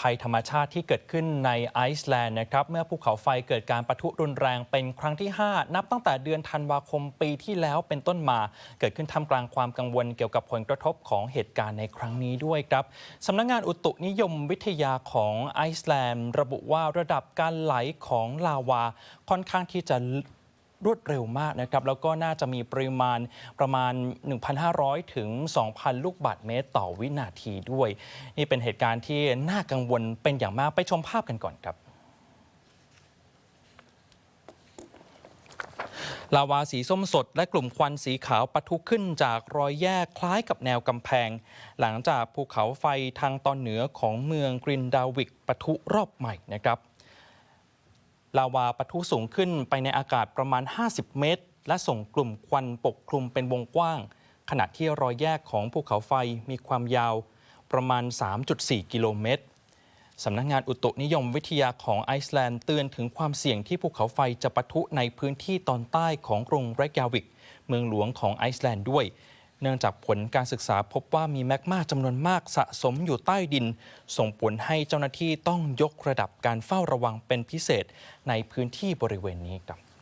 ภัยธรรมชาติที่เกิดขึ้นในไอซ์แลนด์นะครับเมื่อภูเขาไฟเกิดการปะทุรุนแรงเป็นครั้งที่ 5 นับตั้งแต่เดือนธันวาคมปีที่แล้วเป็นต้นมา เกิดขึ้นท่ามกลางความกังวลเกี่ยวกับผลกระทบของเหตุการณ์ในครั้งนี้ด้วยครับสำนักงงานอุตุนิยมวิทยาของไอซ์แลนด์ ระบุว่าระดับการไหลของลาวาค่อนข้างที่จะ รวดเร็วมากนะครับ แล้วก็น่าจะมีปริมาณประมาณ 1,500 ถึง 2,000 ลูกบาศก์เมตร ต่อวินาทีด้วย นี่เป็นเหตุการณ์ที่น่ากังวลเป็นอย่างมากไปชมภาพกันก่อนครับลาวาสีส้มสดและกลุ่มควันสีขาวปะทุขึ้นจากรอยแยกคล้ายกับแนวกำแพง หลังจากภูเขาไฟทางตอนเหนือของเมืองกรินดาวิกปะทุรอบใหม่นะครับ ลาวาปะทุสูงขึ้นไปในอากาศประมาณ 50 เมตร และส่งกลุ่มควันปกคลุมเป็นวงกว้าง ขณะที่รอยแยกของภูเขาไฟมีความยาวประมาณ 3.4 กิโลเมตรสำนักงานอุตุนิยมวิทยาของไอซ์แลนด์เตือนถึงความเสี่ยงที่ภูเขาไฟจะปะทุในพื้นที่ตอนใต้ของกรุงเรกยาวิก เมืองหลวงของไอซ์แลนด์ด้วย เนื่องจากผลการศึกษาพบว่ามีแมกมาจำนวนมากสะสมอยู่ใต้ดิน ส่งผลให้เจ้าหน้าที่ต้องยกระดับการเฝ้าระวังเป็นพิเศษในพื้นที่บริเวณนี้ครับ